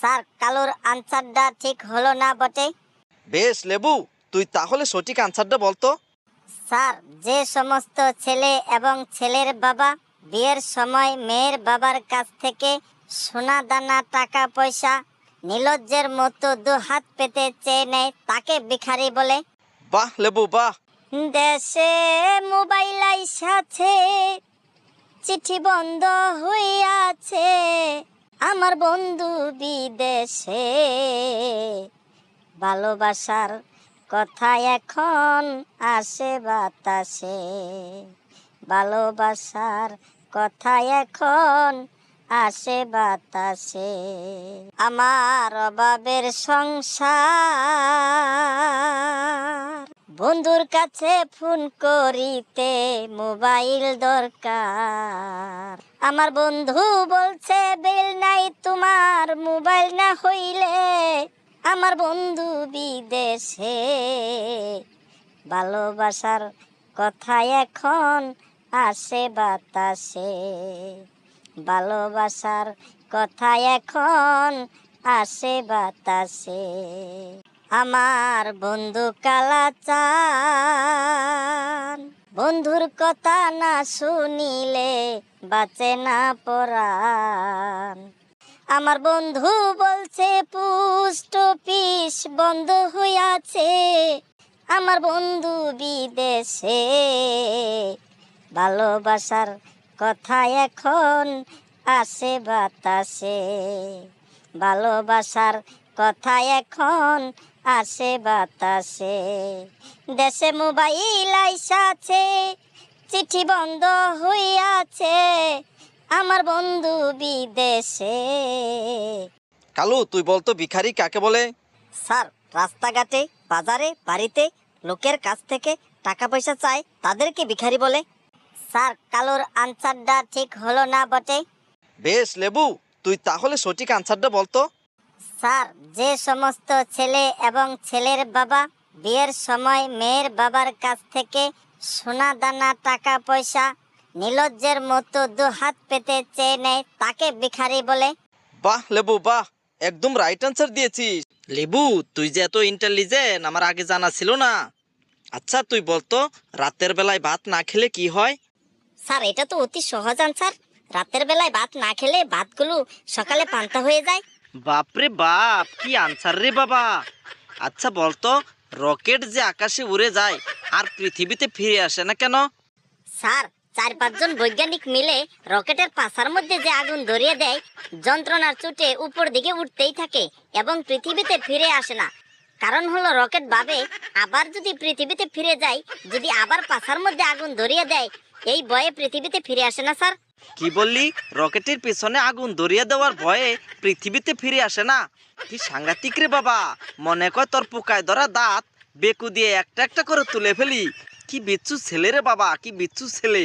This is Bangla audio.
স্যার কালুর আনসারটা ঠিক হলো না বটে। বেশ লেবু তুই তাহলে সঠিক আনসারটা বলতো। স্যার যে সমস্ত ছেলে এবং ছেলের বাবা বিয়ের সময় মেয়ের বাবার কাছ থেকে সোনা দানা টাকা পয়সা নিলজ্জের মতো দু হাত পেতে চেয়ে নেয় তাকে ভিখারি বলে। বাহ লেবু বাহ। দেশে মোবাইল আইসাছে চিঠি বন্ধ হইয়াছে। আমার বন্ধু বিদেশে। ভালোবাসার কথা এখন আসে বাতাসে। ভালোবাসার কথা এখন আসে বাতাসে। আমার অভাবের সংসার। বন্ধুর কাছে ফোন করিতে মোবাইল দরকার। আমার বন্ধু বলছে, বেল নাই তোমার, মোবাইল না হইলে আমার বন্ধু বিদেশে। ভালোবাসার কথা এখন আসে বাতাসে। ভালোবাসার কথা এখন আসে বাতাসে। আমার বন্ধু কালাচান বন্ধুর কথা না শুনিলে বাঁচে না পরাণ। আমার বন্ধু বলছে, পুষ্ট পিস বন্ধ হইয়াছে, আমার বন্ধু বিদেশে। ভালোবাসার কথা এখন আসে বাতাসে, ভালোবাসার কথা এখন আসে বাতাসে। দেশে মোবাইল আইসাছে চিঠি বন্ধ হইয়াছে আমার বন্ধু বিদেশে। কালু তুই বলতো ভিখারি কাকে বলে? স্যার রাস্তাঘাটে বাজারে বাড়িতে লোকের কাছ থেকে টাকা পয়সা চায় তাদেরকে ভিখারি বলে। স্যার কালুর আনসারটা ঠিক হলো না বটে। বেশ লেবু তুই তাহলে সঠিক আনসারটা বলতো স্যার যে সমস্ত ছেলে এবং ছেলের বাবা বিয়ের সময় মেয়ের বাবার কাছ থেকে সোনা দানা টাকা পয়সা নিলজ্জের মতো দু হাত পেতে চেয়ে নেয় তাকে ভিখারি বলে। বাহ লেবু বাহ একদম রাইট আনসার দিয়েছিস। লেবু তুই যে এত ইন্টেলিজেন্ট আমার আগে জানা ছিল না। আচ্ছা তুই বলতো রাতের বেলায় ভাত না খেলে কি হয়? স্যার এটা তো অতি সহজ আনসার রাতের বেলায় ভাত না খেলে ভাতগুলো সকালে পান্তা হয়ে যায়। বাপরে বাপ, কি আনসার রে বাবা। আচ্ছা বলতো রকেট যে আকাশে উড়ে যায় আর পৃথিবীতে ফিরে আসে না কেন? স্যার, চার পাঁচজন বৈজ্ঞানিক মিলে রকেটের পাশার মধ্যে যে আগুন ধরিয়ে দেয়, যন্ত্রণার চুটে উপর দিকে উঠতেই থাকে এবং পৃথিবীতে ফিরে আসে না। কারণ হলো রকেট ভাবে, আবার যদি পৃথিবীতে ফিরে যায়, যদি আবার পাশার মধ্যে আগুন ধরিয়ে দেয়, এই বয়ে পৃথিবীতে ফিরে আসে না, স্যার। কি বললি? রকেটের পিছনে আগুন ধরিয়ে দেওয়ার ভয়ে পৃথিবীতে ফিরে আসে না? কি সাংঘাতিক রে বাবা? মনে কর তোর পোকায় ধরা দাঁত, বেকু দিয়ে একটা একটা করে তুলে ফেলি। কি বিচ্ছু ছেলে রে বাবা, কি বিচ্ছু ছেলে।